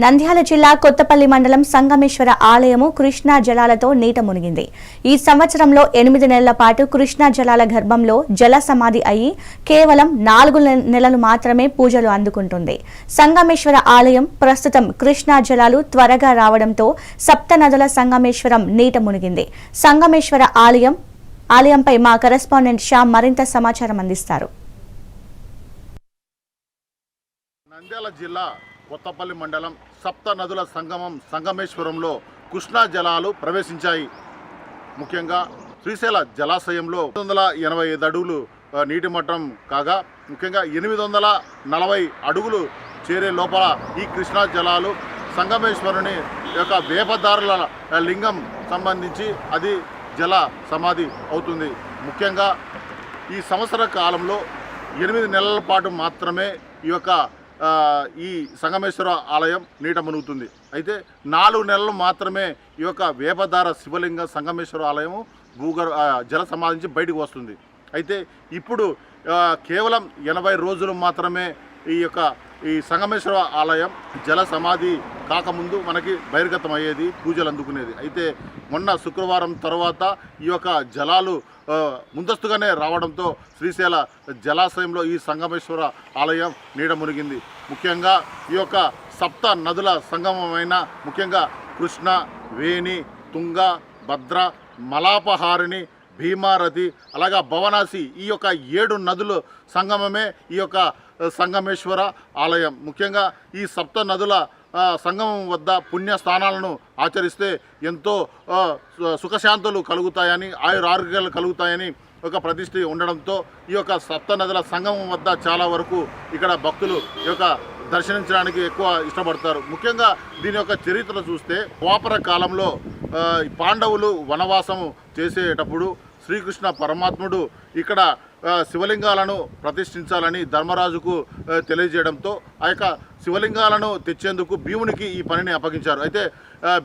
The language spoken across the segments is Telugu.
నంద్యాల జిల్లా కొత్తపల్లి మండలం సంగమేశ్వర ఆలయము కృష్ణా జలాలతో నీట మునిగింది. ఈ సంవత్సరంలో ఎనిమిది నెలల పాటు కృష్ణా జలాల గర్భంలో జల సమాధి అయి కేవలం నాలుగు నెలలు మాత్రమే పూజలు అందుకుంటుంది. సంగమేశ్వర ఆలయం ప్రస్తుతం కృష్ణా జలాలు త్వరగా రావడంతో సప్త నదుల సంగమేశ్వరం నీట మునిగింది. సంగమేశ్వర ఆలయం ఆలయంపై మా కరెస్పాండెంట్ షా మరింత సమాచారం అందిస్తారు. నంద్యాల జిల్లా కొత్తపల్లి మండలం సప్త నదుల సంగమం సంగమేశ్వరంలో కృష్ణా జలాలు ప్రవేశించాయి. ముఖ్యంగా శ్రీశైల జలాశయంలో వందల ఎనభై ఐదు అడుగులు నీటి మట్టం కాగా ముఖ్యంగా ఎనిమిది వందల నలభై అడుగులు చేరే లోపల ఈ కృష్ణా జలాలు సంగమేశ్వరుని యొక్క వేపదారుల లింగం సంబంధించి అది జల సమాధి అవుతుంది. ముఖ్యంగా ఈ సంవత్సర కాలంలో ఎనిమిది నెలల పాటు మాత్రమే ఈ యొక్క ఈ సంగమేశ్వర ఆలయం నీట మునుగుతుంది. అయితే నాలుగు నెలలు మాత్రమే ఈ యొక్క వేపధార శివలింగ సంగమేశ్వర ఆలయము భూగర్ జల సమాధించి బయటకు వస్తుంది. అయితే ఇప్పుడు కేవలం ఎనభై రోజులు మాత్రమే ఈ యొక్క ఈ సంగమేశ్వర ఆలయం జల సమాధి కాకముందు మనకి బహిర్గతం అయ్యేది పూజలు అందుకునేది. అయితే మొన్న శుక్రవారం తర్వాత ఈ యొక్క జలాలు ముందస్తుగానే రావడంతో శ్రీశైల జలాశయంలో ఈ సంగమేశ్వర ఆలయం నీడ మునిగింది. ముఖ్యంగా ఈ యొక్క సప్త నదుల సంగమమైన ముఖ్యంగా కృష్ణ వేణి తుంగ భద్ర మలాపహారిణి భీమారథి అలాగా భవనాసి ఈ యొక్క ఏడు నదులు సంగమమే ఈ యొక్క సంగమేశ్వర ఆలయం. ముఖ్యంగా ఈ సప్త నదుల సంగమం వద్ద పుణ్య స్థానాలను ఆచరిస్తే ఎంతో సు- సుఖశాంతులు కలుగుతాయని ఆయుర ఆరోగ్యాలు కలుగుతాయని ఒక ప్రతిష్ఠ ఉండడంతో ఈ యొక్క సప్త నదుల సంగమం వద్ద చాలా వరకు ఇక్కడ భక్తులు ఈ యొక్క దర్శించడానికి ఎక్కువ ఇష్టపడతారు. ముఖ్యంగా దీని యొక్క చరిత్ర చూస్తే వాపర కాలంలో పాండవులు వనవాసము చేసేటప్పుడు శ్రీకృష్ణ పరమాత్ముడు ఇక్కడ శివలింగాలను ప్రతిష్ఠించాలని ధర్మరాజుకు తెలియజేయడంతో ఆ యొక్క శివలింగాలను తెచ్చేందుకు భీమునికి ఈ పనిని అప్పగించారు. అయితే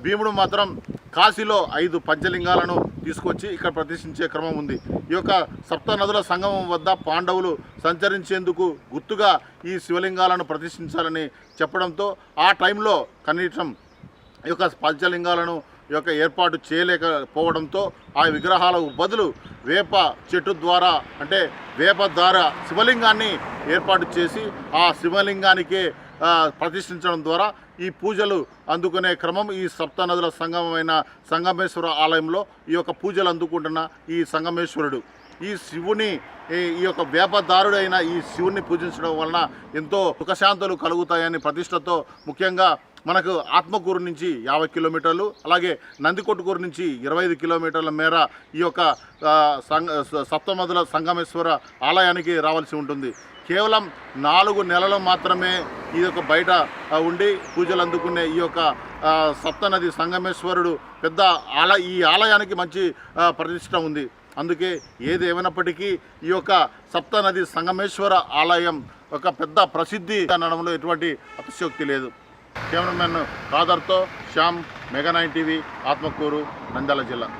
భీముడు మాత్రం కాశీలో ఐదు పంచలింగాలను తీసుకొచ్చి ఇక్కడ ప్రతిష్ఠించే క్రమం ఉంది. ఈ యొక్క సప్త నదుల సంగమం వద్ద పాండవులు సంచరించేందుకు గుర్తుగా ఈ శివలింగాలను ప్రతిష్ఠించాలని చెప్పడంతో ఆ టైంలో కనీసం ఈ యొక్క పంచలింగాలను ఈ యొక్క ఏర్పాటు చేయలేకపోవడంతో ఆ విగ్రహాలకు బదులు వేప చెట్టు ద్వారా అంటే వేప ద్వారా శివలింగాన్ని ఏర్పాటు చేసి ఆ శివలింగానికే ప్రతిష్ఠించడం ద్వారా ఈ పూజలు అందుకునే క్రమం ఈ సప్త నదుల సంగమమైన సంగమేశ్వర ఆలయంలో ఈ యొక్క పూజలు అందుకుంటున్న ఈ సంగమేశ్వరుడు. ఈ శివుని ఈ ఈ యొక్క వేపదారుడైన ఈ శివుని పూజించడం వలన ఎంతో సుఖశాంతులు కలుగుతాయని ప్రతిష్టతో ముఖ్యంగా మనకు ఆత్మకూరు నుంచి యాభై కిలోమీటర్లు అలాగే నందికొట్టుకూరు నుంచి ఇరవై ఐదు కిలోమీటర్ల మేర ఈ యొక్క సప్తమధుల సంగ సంగమేశ్వర ఆలయానికి రావాల్సి ఉంటుంది. కేవలం నాలుగు నెలలు మాత్రమే ఈ యొక్క బయట ఉండి పూజలు అందుకునే ఈ యొక్క సప్తనది సంగమేశ్వరుడు పెద్ద ఆలయ ఈ ఆలయానికి మంచి ప్రతిష్ట ఉంది. అందుకే ఏది ఏమైనప్పటికీ ఈ యొక్క సప్తనది సంగమేశ్వర ఆలయం ఒక పెద్ద ప్రసిద్ధి అనడంలో ఎటువంటి అతిశయోక్తి లేదు. Cameraman కాదర్తో Shyam mega nine TV Atmakur Nandyal జిల్లా.